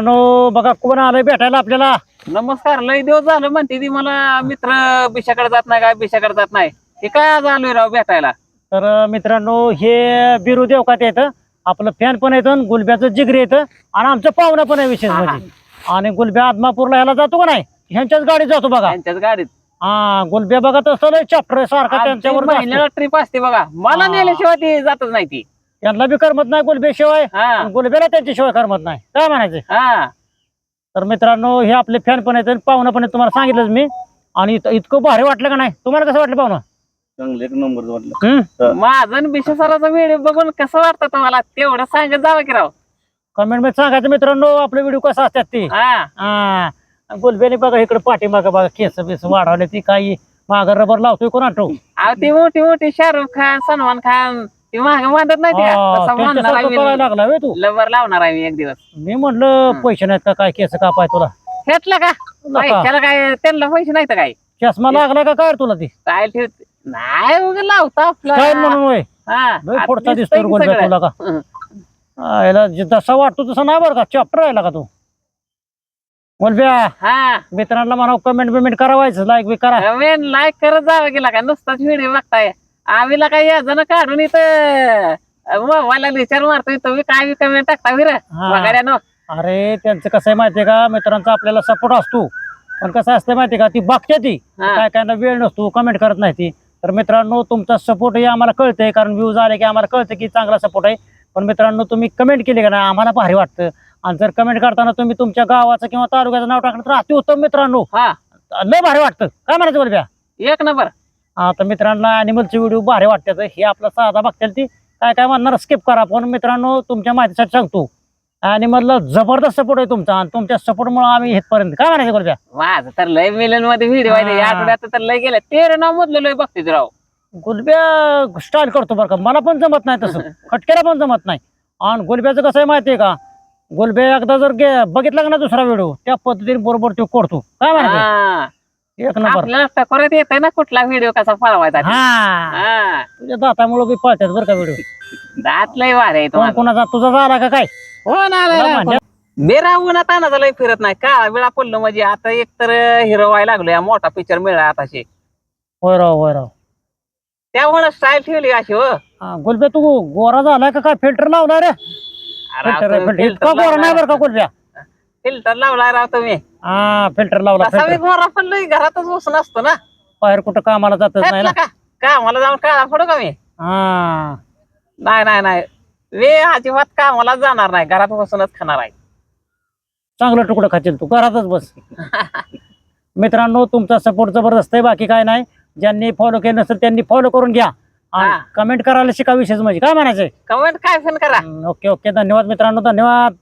मित्रांनो बघा कोण आलंय भेटायला आपल्याला? नमस्कार लय दिवस झालं म्हणते ती मला. मित्र बिशाकडे जात नाही काय? बिशाकडे जात नाही. हे काय आज आलोय राव भेटायला? तर मित्रांनो हे बिरू देवकात येतं. आपलं फॅन पण येतं गुलब्याचं जिगरी येतं. आणि आमचं पाहुणं पण आहे विशेष. म्हणजे आणि गुलब्या आदमापूरला ह्याला जातो का नाही? ह्यांच्याच गाडीत जातो बघा. त्यांच्याच गाडीत. हा गुलब्या बघत असतो चॅप्टर सारखा त्यांच्यावर महिन्याला ट्रिप असते बघा. मला हा. नेल्याशिवाय ती जातच नाही ती. त्यांना बी करमत नाही गुलब्याशिवाय हा. आणि गुलब्याला त्यांच्याशिवाय करमत नाही. काय म्हणायचं? हा. तर मित्रांनो हे आपले फॅन पण आहेत आणि पाहुणं पण आहेत तुम्हाला सांगितलंच मी. आणि इत- इतकं भारी वाटलं का नाही? तुम्हाला कसं वाटलं पाहुणं? चांगलं एक नंबर वाटलं. हम्म? माझं बिशा सराचा व्हिडिओ बघून कसं वाटतं तुम्हाला? तेवढं सांगत जावं की राव. कमेंटमध्ये सांगायचं मित्रांनो आपले व्हिडिओ कसं असतात ते? हा. हा. गुलब्याने बघा इकडे पाठीमागं बघा केस बिस वाढवले ती काही मागं रबर लावतोय कोण आठव? अहो ती मोठी मोठी शाहरुख खान सलमान खान ती माग मानत नाही ती. तसं म्हणणार आहे करायला मी. लागला वे तू? लवर लावणार आहे मी एक दिवस. मी म्हणलं पैसे नाहीत का काय केस कापाय तुला? घेतलं का? नका. त्याला काय त्यांना पैसे नाही तर काय चष्मा लागला का काय रे तुला ती? काय ठेवते नाही उगा लावता आपला. काय म्हणून हा लय आता पुढचा दिसतंय की सगळं. तुला का? हं. हा, याला जे जसा वाटतो तसा नाही बरं का? चॅप्टर राहिला का तू? गोलब्या हा. मित्रांना म्हणा कमेंट बिमेंट करावायचं लाईक बी करा. लाईक करत जावं गेला का नुसताच व्हिडिओ बघताय. आम्हीला काय जण काढून इथं मोबाईलला विचार मारतोय तुम्ही काय कमेंट टाकता विर हा. बघाड्यानो अरे त्यांचं कसं आहे माहितीये का? मित्रांचा आपल्याला सपोर्ट असतो. पण कसं असतं माहितीये का? ती बघते ती. हा. काय काय वेळ नसतो कमेंट करत नाही ती. तर मित्रांनो तुमचा सपोर्ट हे आम्हाला कळतंय कारण व्ह्यूज आले की आम्हाला कळतं की चांगला सपोर्ट आहे. पण मित्रांनो तुम्ही कमेंट केली का नाही? आम्हाला भारी वाटतं. आणि जर कमेंट करताना तुम्ही तुमच्या गावाचं किंवा तालुक्याचं नाव टाकलं तर अतिउत्तम मित्रांनो. हा. लय भारी वाटतं. काय म्हणायचं बोलब्या एक नंबर. आता मित्रांना अॅनिमलचे व्हिडिओ भारी वाटतात. हे आपला साधा बघतील ती. काय काय म्हणणार? स्किप करा. पण मित्रांनो तुमच्या माहितीसाठी सांगतो. अॅनिमलला जबरदस्त सपोर्ट आहे तुमचा. आणि तुमच्या सपोर्टमुळे आम्ही इथपर्यंत. काय म्हणायचं बोलब्या माझं तर लय मिलनमध्ये व्हिडिओ आहे या. आठवड्यात तर लय गेलं तेरे नाव मधलं लय बघते राव. गुलब्या स्टाईल करतो बरं का. मला पण जमत नाही तसं. खटक्याला पण जमत नाही. आणि गुलब्याचं कसं आहे माहितीये का? गुलब्या एकदा जर गे- बघितला का ना दुसरा व्हिडिओ त्या पद्धतीने बरोबर तो करतो. काय म्हणायचं? एक नंबर. आपल्याला टकोरात येतंय ना कुठला व्हिडिओ कसा ते. हा. हा. तुझ्या दातामुळे बी पळतात बरं का व्हिडिओ दात लय वार आहे कोण तुम्हाला कोणाचा तुझा झाला का काय? हो ना तुला लय म्हणल्या- बेरा उन्हात तानाचा लय फिरत नाही. का वेळा पडलं म्हणजे आता एक तर हिरो व्हायला लागलो या मोठा पिक्चर मिळाला आताशी होय राव होय राव. त्यामुळे स्टाईल ठेवली अशी हो? हा, गुलब्या तू गोरा झालाय का काय? फिल्टर लावलाय रे. फिल्टर फिल्टर इतका गोरा नाही बरं का गुलब्या? फिल्टर लावलाय राव तुम्ही. हा फिल्टर लावला गोरा पण घरातच बसून असतो ना. बाहेर कुठं कामाला जातच नाही ना. का का मला जाऊन काळा पडू का मी? हा. नाही नाही नाही. वे अजिबात कामाला जाणार नाही. घरात बसूनच खाणार आहे. चांगलं तुकडं खातील तू. घरातच बस. मित्रांनो तुमचा सपोर्ट जबरदस्त आहे. बाकी काय नाही. ज्यांनी फॉलो केलं नसेल त्यांनी फॉलो करून घ्या. हा. आणि कमेंट करायला शिका विशेष म्हणजे. काय म्हणायचंय? कमेंट काय पण करा. ओके ओके धन्यवाद मित्रांनो. धन्यवाद.